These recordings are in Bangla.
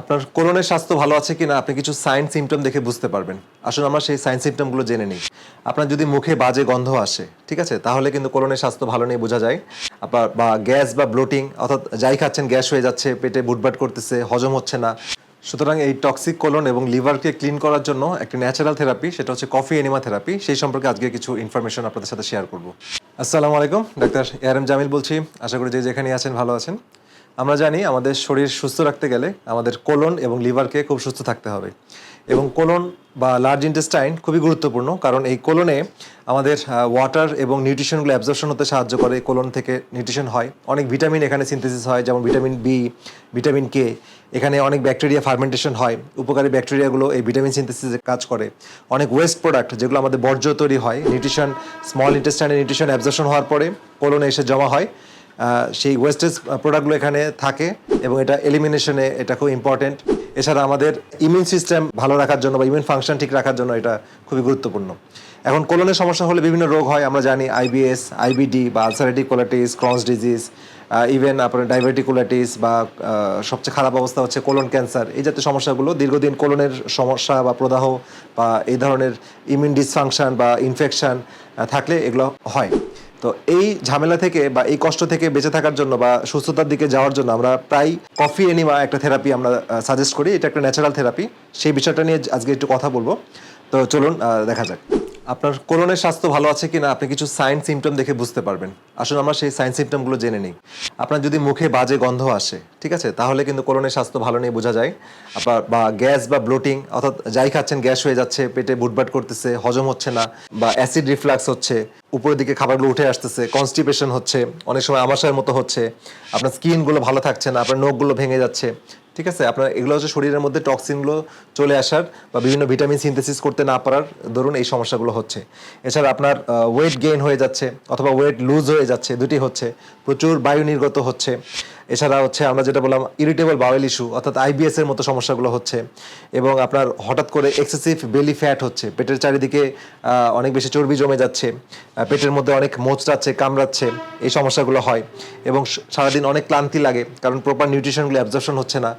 আপনার কোলনের স্বাস্থ্য ভালো আছে কিনা আপনি কিছু সাইন সিমটম দেখে বুঝতে পারবেন। আসলে আমরা সেই সাইন সিমটমগুলো জেনে নিই। আপনার যদি মুখে বাজে গন্ধ আসে, ঠিক আছে? তাহলে কিন্তু কোলনের স্বাস্থ্য ভালো নেই বোঝা যায়। আপনার বা গ্যাস বা ব্লোটিং অর্থাৎ যাই খাচ্ছেন, গ্যাস হয়ে যাচ্ছে, পেটে বুটবাট করতেছে, হজম হচ্ছে না। সুতরাং এই টক্সিক কোলন এবং লিভারকে ক্লিন করার জন্য একটি ন্যাচারাল থেরাপি সেটা হচ্ছে কফি এনিমা থেরাপি সেই সম্পর্কে আজকে কিছু ইনফরমেশন আপনাদের সাথে শেয়ার করব। আসসালামু আলাইকুম, ডাক্তার এআর এম জামিল বলছি। আশা করি যে যেখানে আছেন, ভালো আছেন। আমরা জানি আমাদের শরীর সুস্থ রাখতে গেলে আমাদের কোলন এবং লিভারকে খুব সুস্থ থাকতে হবে। এবং কোলন বা লার্জ ইন্টেস্টাইন খুবই গুরুত্বপূর্ণ, কারণ এই কোলনে আমাদের ওয়াটার এবং নিউট্রিশনগুলো অ্যাবজর্পশন হতে সাহায্য করে কোলন থেকে নিউট্রিশন হয়। অনেক ভিটামিন এখানে সিনথেসিস হয়, যেমন ভিটামিন বি ভিটামিন কে এখানে অনেক ব্যাকটেরিয়া ফার্মেন্টেশন হয়, উপকারী ব্যাকটেরিয়াগুলো এই ভিটামিন সিনথেসিসে কাজ করে। অনেক ওয়েস্ট প্রোডাক্ট যেগুলো আমাদের বর্জ্য তৈরি হয় নিউট্রিশন স্মল ইন্টেস্টাইনের নিউট্রিশন অ্যাবজর্পশন হওয়ার পরে কোলনে এসে জমা হয়। সেই ওয়েস্টেজ প্রোডাক্টগুলো এখানে থাকে এবং এটা এলিমিনেশনে এটা খুব ইম্পর্টেন্ট এছাড়া আমাদের ইমিউন সিস্টেম ভালো রাখার জন্য বা ইমিউন ফাংশন ঠিক রাখার জন্য এটা খুবই গুরুত্বপূর্ণ। এখন কোলনের সমস্যা হলে বিভিন্ন রোগ হয়, আমরা জানি আইবিএস আইবিডি বা ulcerative colitis Crohn's disease even আপনার ডাইভার্টিকুলাইটিস বা সবচেয়ে খারাপ অবস্থা হচ্ছে কোলন ক্যান্সার এই জাতীয় সমস্যাগুলো দীর্ঘদিন কোলনের সমস্যা বা প্রদাহ বা এই ধরনের ইমিউন ডিসফাংশন বা ইনফেকশন থাকলে এগুলো হয়। তো এই ঝামেলা থেকে বা এই কষ্ট থেকে বেঁচে থাকার জন্য বা সুস্থতার দিকে যাওয়ার জন্য আমরা প্রায় কফি এনিমা একটা থেরাপি আমরা সাজেস্ট করি। এটা একটা ন্যাচারাল থেরাপি সেই বিষয়টা নিয়ে আজকে একটু কথা বলব। তো চলুন দেখা যাক। আপনার কোলনের স্বাস্থ্য ভালো আছে কিনা, আপনি কিছু সাইন সিমটম দেখে বুঝতে পারবেন। আসলে আমরা সেই সাইন সিমটমগুলো জেনে নিই। আপনার যদি মুখে বাজে গন্ধ আসে, ঠিক আছে? তাহলে কিন্তু কোলনের স্বাস্থ্য ভালো নেই, বোঝা যায়। আপনার বা গ্যাস বা ব্লোটিং অর্থাৎ যাই খাচ্ছেন, গ্যাস হয়ে যাচ্ছে, পেটে বুটবাট করতেছে, হজম হচ্ছে না, বা অ্যাসিড রিফ্লাক্স হচ্ছে, উপরের দিকে খাবারগুলো উঠে আসতেছে কনস্টিপেশন হচ্ছে, অনেক সময় আমাশয়ের মতো হচ্ছে, আপনার স্কিনগুলো ভালো থাকছে না, আপনার নখগুলো ভেঙে যাচ্ছে ঠিক আছে? আপনার এগুলো হচ্ছে শরীরের মধ্যে টক্সিনগুলো চলে আসার বা বিভিন্ন ভিটামিন সিনথেসিস করতে না পারার ধরুন এই সমস্যাগুলো হচ্ছে। এছাড়া আপনার ওয়েট গেইন হয়ে যাচ্ছে অথবা ওয়েট লুজ হয়ে যাচ্ছে, দুটি হচ্ছে। প্রচুর বায়ু নির্গত হচ্ছে। এছাড়া হচ্ছে আমরা যেটা বললাম ইরিটেবল বাওয়েল ইস্যু অর্থাৎ আইবিএস এর মতো সমস্যাগুলো হচ্ছে। এবং আপনার হঠাৎ করে এক্সেসিভ বেলি ফ্যাট হচ্ছে, পেটের চারিদিকে অনেক বেশি চর্বি জমে যাচ্ছে পেটের মধ্যে অনেক মোচড়াচ্ছে কামড়াচ্ছে, এই সমস্যাগুলো হয়। এবং সারাদিন অনেক ক্লান্তি লাগে, কারণ প্রপার নিউট্রিশনগুলো অ্যাবজর্পশন হচ্ছে না।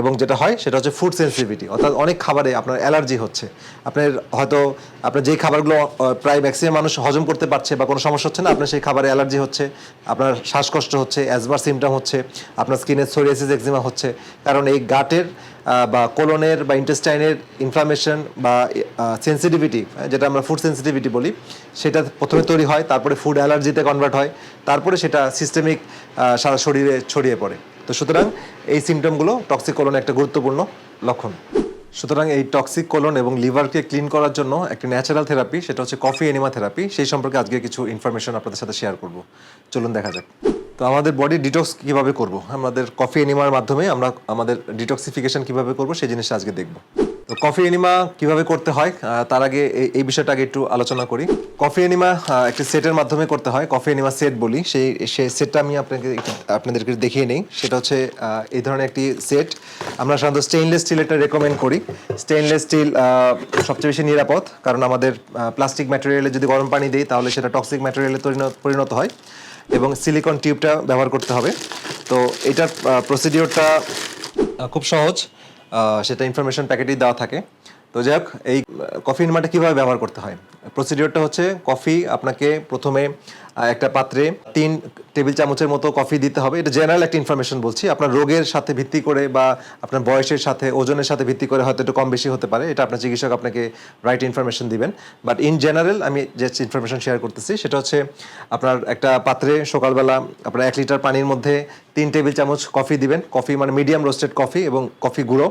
এবং যেটা হয়, সেটা হচ্ছে ফুড সেন্সিটিভিটি অর্থাৎ অনেক খাবারে আপনার অ্যালার্জি হচ্ছে। আপনার হয়তো, আপনার যেই খাবারগুলো প্রায় ম্যাক্সিমাম মানুষ হজম করতে পারছে বা কোনো সমস্যা হচ্ছে না, আপনার সেই খাবারে অ্যালার্জি হচ্ছে, আপনার শ্বাসকষ্ট হচ্ছে অ্যাজমার সিমটম হচ্ছে আপনার স্কিনে সোরিয়াসিস এক্সিমা হচ্ছে। কারণ এই গাটের বা কোলনের, বা ইন্টেস্টাইনের ইনফ্লামেশন বা সেন্সিটিভিটি যেটা আমরা ফুড সেন্সিটিভিটি বলি, সেটা প্রথমে তৈরি হয়, তারপরে ফুড অ্যালার্জিতে কনভার্ট হয়, তারপরে সেটা সিস্টেমিক সারা শরীরে ছড়িয়ে পড়ে। তো সুতরাং এই সিমটমগুলো টক্সিক কোলনের একটা গুরুত্বপূর্ণ লক্ষণ। সুতরাং এই টক্সিক কোলন এবং লিভারকে ক্লিন করার জন্য একটি ন্যাচারাল থেরাপি সেটা হচ্ছে কফি এনিমা থেরাপি সেই সম্পর্কে আজকে কিছু ইনফরমেশন আপনাদের সাথে শেয়ার করব। চলুন দেখা যাক। তো আমাদের বডি ডিটক্স কীভাবে করব? আমাদের কফি এনিমার মাধ্যমে আমরা আমাদের ডিটক্সিফিকেশন কীভাবে করব, সেই জিনিসটা আজকে দেখব। কফি এনিমা কীভাবে করতে হয়? তার আগে এই- বিষয়টা আগে একটু আলোচনা করি। কফি এনিমা একটি সেটের মাধ্যমে করতে হয়। কফি এনিমা সেট বলি। সেই সেই সেটটা আমি আপনাকে আপনাদেরকে দেখিয়ে নেই। সেটা হচ্ছে এই ধরনের একটি সেট। আমরা সাধারণত স্টেইনলেস স্টিল এটা রেকমেন্ড করি। স্টেইনলেস স্টিল সবচেয়ে বেশি নিরাপদ। কারণ আমাদের প্লাস্টিক ম্যাটেরিয়ালে যদি গরম পানি দিই, তাহলে সেটা টক্সিক ম্যাটেরিয়ালে পরিণত হয়। এবং সিলিকন টিউবটা ব্যবহার করতে হবে। তো এটার প্রসিডিওরটা খুব সহজ। সেটা ইনফরমেশন প্যাকেটেই দেওয়া থাকে। তো যাই হোক, এই কফি ইনমাটা কীভাবে ব্যবহার করতে হয়? প্রসিডিওরটা হচ্ছে কফি আপনাকে প্রথমে একটা পাত্রে তিন টেবিল চামচের মতো কফি দিতে হবে। এটা জেনারেল একটা ইনফরমেশন বলছি। আপনার রোগের সাথে ভিত্তি করে বা আপনার বয়সের সাথে, ওজনের সাথে ভিত্তি করে হয়তো একটু কম বেশি হতে পারে। এটা আপনার চিকিৎসক আপনাকে রাইট ইনফরমেশন দিবেন। বাট ইন জেনারেল আমি যে ইনফরমেশন শেয়ার করতেছি, সেটা হচ্ছে আপনার একটা পাত্রে সকালবেলা আপনার এক লিটার পানির মধ্যে তিন টেবিল চামচ কফি দিবেন। কফি মানে মিডিয়াম রোস্টেড কফি এবং কফি গুঁড়ো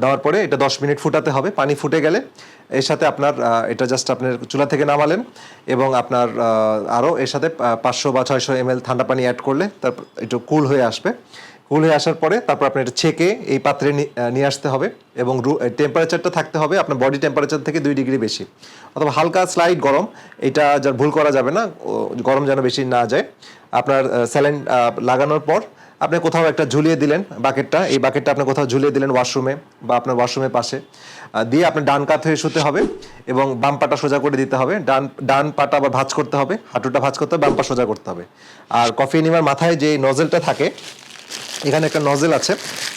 দেওয়ার পরে এটা দশ মিনিট ফুটাতে হবে। পানি ফুটে গেলে এর সাথে আপনার এটা জাস্ট আপনার চুলা থেকে নামালেন এবং আপনার আরও এর সাথে পাঁচশো বা ছয়শো এম ঠান্ডা পানি অ্যাড করলে তারপর একটু কুল হয়ে আসবে। কুল হয়ে আসার পরে তারপর আপনি এটা ছেঁকে এই পাত্রে নিয়ে আসতে হবে এবং টেম্পারেচারটা থাকতে হবে আপনার বডি টেম্পারেচার থেকে দুই ডিগ্রি বেশি। অথবা হালকা স্লাইড গরম, এটা যার ভুল করা যাবে না গরম যেন বেশি না যায়। আপনার স্যালাইন লাগানোর পর আপনি কোথাও একটা ঝুলিয়ে দিলেন বাকেটটা, এই বাকেটটা আপনি কোথাও ঝুলিয়ে দিলেন ওয়াশরুমে বা আপনার ওয়াশরুমের পাশে দিয়ে আপনার ডান কাত হয়ে শুতে হবে এবং বাম পাটা সোজা করে দিতে হবে। ডান ডান পাটা আবার ভাঁজ করতে হবে, হাঁটুটা ভাঁজ করতে হবে, বাম পা সোজা করতে হবে। আর কফি নিমার মাথায় যে নজেলটা থাকে, এখানে একটা নজেল আছে।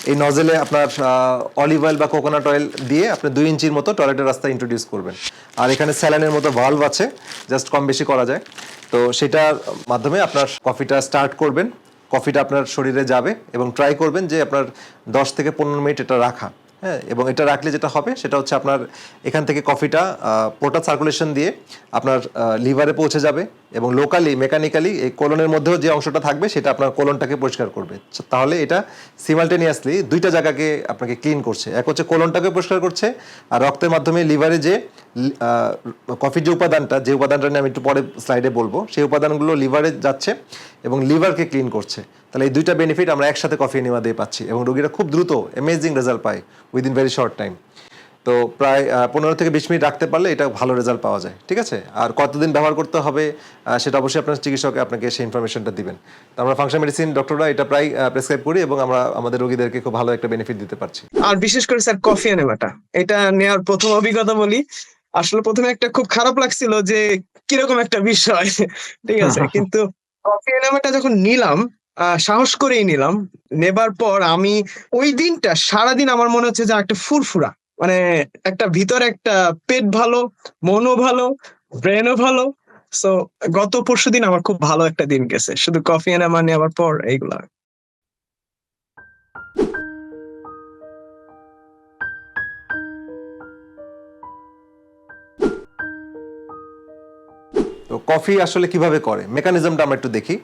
এই নজেলে আপনার অলিভ অয়েল বা কোকোনাট অয়েল দিয়ে আপনি দুই ইঞ্চির মতো টয়লেটের রাস্তা ইন্ট্রোডিউস করবেন। আর এখানে স্যালানের মতো ভালভ আছে জাস্ট কম বেশি করা যায়। তো সেটার মাধ্যমে আপনার কফিটা স্টার্ট করবেন। কফিটা আপনার শরীরে যাবে এবং ট্রাই করবেন যে আপনার দশ থেকে পনেরো মিনিট এটা রাখা। হ্যাঁ এবং এটা রাখলে যেটা হবে, সেটা হচ্ছে আপনার এখান থেকে কফিটা পোর্টাল সার্কুলেশন দিয়ে আপনার লিভারে পৌঁছে যাবে এবং লোকালি মেকানিক্যালি এই কোলনের মধ্যেও যে অংশটা থাকবে, সেটা আপনার কোলনটাকে পরিষ্কার করবে। তাহলে এটা সিমালটেনিয়াসলি দুইটা জায়গাকে আপনাকে ক্লিন করছে। এক হচ্ছে কোলনটাকে পরিষ্কার করছে আর রক্তের মাধ্যমে লিভারে যে কফির যে উপাদানটা যে উপাদানটা নিয়ে আমি একটু পরে স্লাইডে বলব, সেই উপাদানগুলো লিভারে যাচ্ছে এবং লিভারকে ক্লিন করছে। তাহলে এই দুইটা বেনিফিট আমরা একসাথে কফি এনিমা দিয়ে পাচ্ছি এবং রোগীরা খুব দ্রুত অ্যামেজিং রেজাল্ট পায় উইদিন ভেরি শর্ট টাইম তো প্রায় পনেরো থেকে বিশ মিনিট রাখতে পারলে এটা ভালো রেজাল্ট পাওয়া যায় ঠিক আছে? আর কতদিন ব্যবহার করতে হবে সেটা অবশ্যই আপনার চিকিৎসক আপনাকে সেই ইনফরমেশনটা দিবেন। তো আমরা ফাংশন মেডিসিন ডক্টররা এটা প্রায় প্রেসক্রাইব করি এবং আমরা আমাদের রোগীদেরকে খুব ভালো একটা বেনিফিট দিতে পারছি। আর বিশেষ করে স্যার কফি নেওয়াটা। এটা নেওয়ার প্রথম অভিজ্ঞতা বলি। আসলে প্রথমে একটা খুব খারাপ লাগছিল যে কীরকম একটা বিষয় ঠিক আছে? কিন্তু কফি নেওয়াটা যখন নিলাম সাহস করেই নিলাম। নেবার পর আমি ওই দিনটা সারাদিন আমার মনে হচ্ছে যে একটা ফুরফুরা। মানে একটা ভিতরে একটা পেট ভালো, মনও ভালো ব্রেনও ভালো। সো গত পরশু দিন আমার খুব ভালো একটা দিন গেছে। শুধু কফি এনে মানে আবার পর এইগুলা। কফি আসলে কীভাবে করে? মেকানিজমটা আমরা একটু দেখি।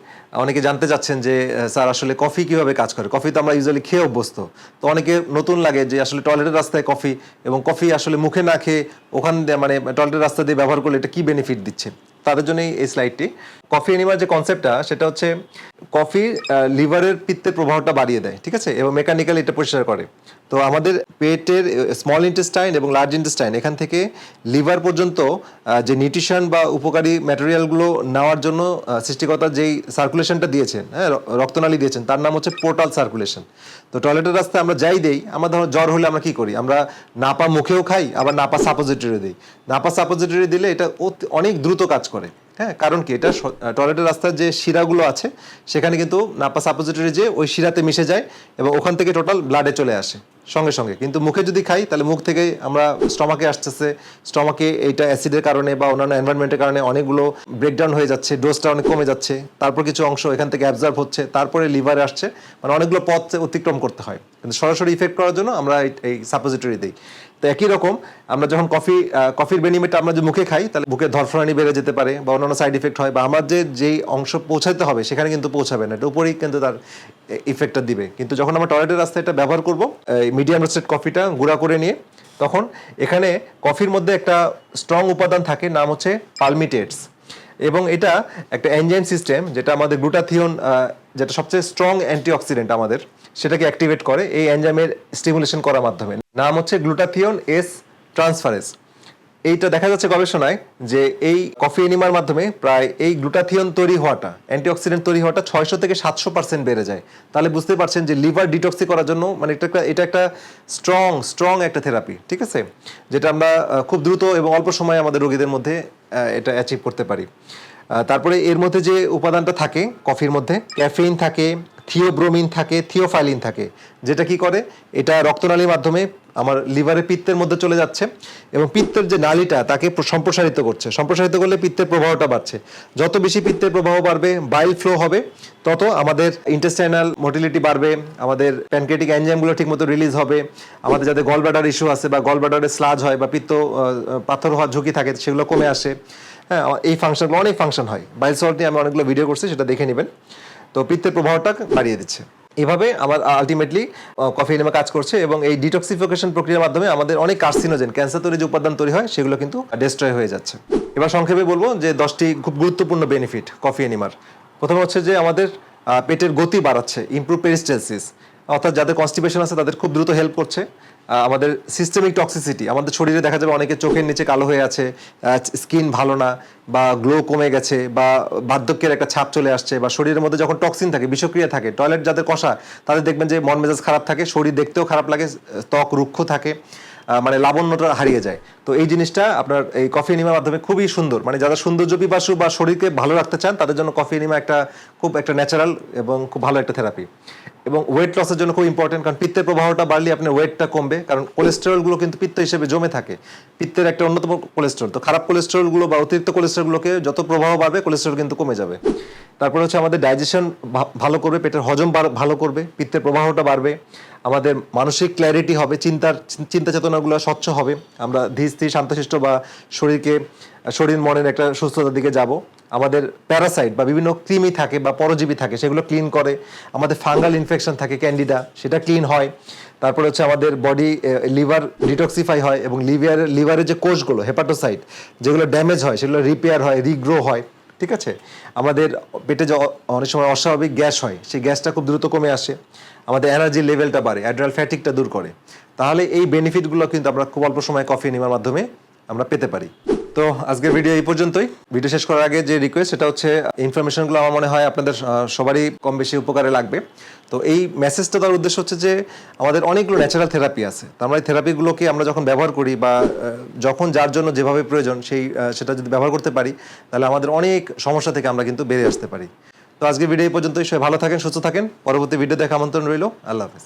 অনেকে জানতে চাচ্ছেন যে স্যার আসলে কফি কীভাবে কাজ করে? কফি তো আমরা ইউজুয়ালি খেয়ে অভ্যস্ত। তো অনেকে নতুন লাগে যে, আসলে টয়লেটের রাস্তায় কফি এবং কফি আসলে মুখে না খেয়ে ওখান দিয়ে মানে টয়লেটের রাস্তা দিয়ে ব্যবহার করলে এটা কি বেনিফিট দিচ্ছে? তাদের জন্যই এই স্লাইডটি কফি এনিমার যে কনসেপ্টটা সেটা হচ্ছে কফি লিভারের পিত্তের প্রভাবটা বাড়িয়ে দেয়, ঠিক আছে? এবং মেকানিক্যালি এটা পরিষ্কার করে। তো আমাদের পেটের স্মল ইন্টেস্টাইন এবং লার্জ ইন্টেস্টাইন এখান থেকে লিভার পর্যন্ত যে নিউট্রিশন বা উপকারী ম্যাটেরিয়ালগুলো নেওয়ার জন্য সৃষ্টিকর্তা যেই সার্কুলেশনটা দিয়েছেন হ্যাঁ রক্তনালী দিয়েছেন, তার নাম হচ্ছে পোর্টাল সার্কুলেশন তো টয়লেটের রাস্তায় আমরা যাই দেই, আমরা ধরো জ্বর হলে আমরা কি করি? আমরা নাপা মুখেও খাই, আবার নাপা সাপোজিটরি দিই। নাপা সাপোজিটরি দিলে এটা অনেক দ্রুত কাজ করে। হ্যাঁ কারণ কি, এটা টয়লেটের রাস্তার যে শিরাগুলো আছে, সেখানে কিন্তু নাপাস সাপোজিটরি যে ওই শিরাতে মিশে যায় এবং ওখান থেকে টোটাল ব্লাডে চলে আসে, সঙ্গে সঙ্গে। কিন্তু মুখে যদি খাই, তাহলে মুখ থেকে আমরা স্টমাকে আসতেছে। স্টমাকে এইটা অ্যাসিডের কারণে বা অন্যান্য এনভায়রনমেন্টের কারণে অনেকগুলো ব্রেকডাউন হয়ে যাচ্ছে ডোজটা অনেক কমে যাচ্ছে। তারপর কিছু অংশ এখান থেকে অ্যাবজার্ভ হচ্ছে, তারপরে লিভারে আসছে। মানে অনেকগুলো পথ অতিক্রম করতে হয়। কিন্তু সরাসরি ইফেক্ট করার জন্য আমরা এই- এই সাপোজিটরি দিই। তো একই রকম, আমরা যখন কফি কফির বেনিফিট আমরা যে মুখে খাই, তাহলে বুকের ধরফরানি বেড়ে যেতে পারে বা অন্যান্য সাইড ইফেক্ট হয় বা আমার যে, যেই অংশ পৌঁছাতে হবে, সেখানে কিন্তু পৌঁছাবে না। এটা উপরেই কিন্তু তার ইফেক্টটা দিবে। কিন্তু যখন আমরা টয়লেটের রাস্তায় এটা ব্যবহার করব মিডিয়াম রোস্টেড কফিটা গুঁড়া করে নিয়ে, তখন এখানে কফির মধ্যে একটা স্ট্রং উপাদান থাকে, নাম হচ্ছে পালমিটেটস এবং এটা একটা এনজাইম সিস্টেম যেটা আমাদের গ্লুটাথিয়ন যেটা সবচেয়ে স্ট্রং অ্যান্টিঅক্সিডেন্ট আমাদের, সেটাকে অ্যাক্টিভেট করে, এই এনজাইমের স্টিমুলেশন করার মাধ্যমে। নাম হচ্ছে গ্লুটাথিয়ন এস ট্রান্সফারেস। এইটা দেখা যাচ্ছে গবেষণায় যে এই কফি এনিমার মাধ্যমে প্রায় এই গ্লুটাথিয়ন তৈরি হওয়াটা, অ্যান্টিঅক্সিডেন্ট তৈরি হওয়াটা ছয়শো থেকে সাতশো পার্সেন্ট বেড়ে যায়। তাহলে বুঝতে পারছেন যে লিভার ডিটক্সি করার জন্য মানে এটা একটা এটা একটা স্ট্রং স্ট্রং একটা থেরাপি ঠিক আছে? যেটা আমরা খুব দ্রুত এবং অল্প সময়ে আমাদের রোগীদের মধ্যে এটা অ্যাচিভ করতে পারি। তারপরে এর মধ্যে যে উপাদানটা থাকে কফির মধ্যে, ক্যাফেইন থাকে, থিওব্রোমিন থাকে, থিওফাইলিন থাকে। যেটা কি করে? এটা রক্তনালীর মাধ্যমে আমার লিভারে পিত্তের মধ্যে চলে যাচ্ছে এবং পিত্তের যে নালীটা, তাকে সম্প্রসারিত করছে। সম্প্রসারিত করলে পিত্তের প্রবাহটা বাড়ছে। যত বেশি পিত্তের প্রবাহ বাড়বে বাইল ফ্লো হবে, তত আমাদের ইন্টেস্টাইনাল মোটিলিটি বাড়বে, আমাদের প্যানক্রেটিক এনজাইমগুলো ঠিকমতো রিলিজ হবে, আমাদের যাদের গল ব্লাডার ইস্যু আছে বা গল ব্লাডারে স্লাজ হয় বা পিত্ত পাথর হওয়ার ঝুঁকি থাকে, সেগুলো কমে আসে। হ্যাঁ এই ফাংশনগুলো অনেক ফাংশন হয়। বাইল সল্ট নিয়ে আমি অনেকগুলো ভিডিও করছি, সেটা দেখে নেবেন। তো পিত্তের প্রভাবটা বাড়িয়ে দিচ্ছে। এভাবে আমার আলটিমেটলি কফি এনিমা কাজ করছে এবং এই ডিটক্সিফিকেশন প্রক্রিয়ার মাধ্যমে আমাদের অনেক কার্সিনোজেন ক্যান্সার তৈরি যে উপাদান তৈরি হয়, সেগুলো কিন্তু ডেস্ট্রয় হয়ে যাচ্ছে। এবার সংক্ষেপে বলব যে দশটি খুব গুরুত্বপূর্ণ বেনিফিট কফি এনিমার প্রথম হচ্ছে যে আমাদের পেটের গতি বাড়াচ্ছে ইম্প্রুভ পেরিস্টেলসিস অর্থাৎ যাদের কনস্টিপেশন আছে তাদের খুব দ্রুত হেল্প করছে। আমাদের সিস্টেমিক টক্সিসিটি আমাদের শরীরে দেখা যাবে অনেকে চোখের নিচে কালো হয়ে আছে স্কিন ভালো না, বা গ্লো কমে গেছে, বা বার্ধক্যের একটা ছাপ চলে আসছে, বা শরীরের মধ্যে যখন টক্সিন থাকে, বিষক্রিয়া থাকে টয়লেট যাদের কষা, তাদের দেখবেন যে মন মেজাজ খারাপ থাকে, শরীর দেখতেও খারাপ লাগে, ত্বক রুক্ষ থাকে। মানে লাবণ্যটা হারিয়ে যায়। তো এই জিনিসটা আপনার এই কফি এনিমার মাধ্যমে খুবই সুন্দর। মানে যারা সৌন্দর্য পিপাসু বা শরীরকে ভালো রাখতে চান, তাদের জন্য কফি এনিমা একটা খুব একটা ন্যাচারাল এবং খুব ভালো একটা থেরাপি এবং ওয়েট লসের জন্য খুব ইম্পর্টেন্ট কারণ পিত্তের প্রবাহটা বাড়লে আপনার ওয়েটটা কমবে। কারণ কোলেস্টেরলগুলো কিন্তু পিত্ত হিসেবে জমে থাকে। পিত্তের একটা অন্যতম কোলেস্টেরল তো খারাপ কোলেস্টেরলগুলো বা অতিরিক্ত কোলেস্টেরলগুলোকে যত প্রবাহ বাড়বে কোলেস্টেরল কিন্তু কমে যাবে। তারপরে হচ্ছে আমাদের ডাইজেশন ভালো করবে, পেটের হজম ভালো করবে, পিত্তের প্রবাহটা বাড়বে, আমাদের মানসিক ক্ল্যারিটি হবে, চিন্তার চিন্তা চেতনাগুলো স্বচ্ছ হবে। আমরা ধীর, স্থির, শান্তশিষ্ট বা শরীরকে, শরীর মনের একটা সুস্থতার দিকে যাব। আমাদের প্যারাসাইট বা বিভিন্ন কৃমি থাকে বা পরজীবী থাকে, সেগুলো ক্লিন করে। আমাদের ফাঙ্গাল ইনফেকশন থাকে ক্যান্ডিডা সেটা ক্লিন হয়। তারপরে হচ্ছে আমাদের বডি লিভার ডিটক্সিফাই হয় এবং লিভারের লিভারের যে কোষগুলো হেপাটোসাইট যেগুলো ড্যামেজ হয়, সেগুলো রিপেয়ার হয় রিগ্রো হয়। ঠিক আছে? আমাদের পেটে যে অনেক সময় অস্বাভাবিক গ্যাস হয়, সেই গ্যাসটা খুব দ্রুত কমে আসে। আমাদের এনার্জি লেভেলটা বাড়ে অ্যাড্রাল ফ্যাটিকটা দূর করে। তাহলে এই বেনিফিটগুলো কিন্তু আমরা খুব অল্প সময় কফি নেওয়ার মাধ্যমে আমরা পেতে পারি। তো আজকের ভিডিও এই পর্যন্তই। ভিডিও শেষ করার আগে যে রিকোয়েস্ট সেটা হচ্ছে ইনফরমেশনগুলো আমার মনে হয় আপনাদের সবারই কম বেশি উপকারে লাগবে। তো এই মেসেজটা তার উদ্দেশ্য হচ্ছে যে, আমাদের অনেকগুলো ন্যাচারাল থেরাপি আছে। তো আমরা এই থেরাপিগুলোকে আমরা যখন ব্যবহার করি বা যখন যার জন্য যেভাবে প্রয়োজন, সেই সেটা যদি ব্যবহার করতে পারি, তাহলে আমাদের অনেক সমস্যা থেকে আমরা কিন্তু বেরিয়ে আসতে পারি। তো আজকের ভিডিও এই পর্যন্তই। সবাই ভালো থাকেন, সুস্থ থাকেন। পরবর্তী ভিডিও দেখা আমন্ত্রণ রইল। আল্লাহ হাফেজ।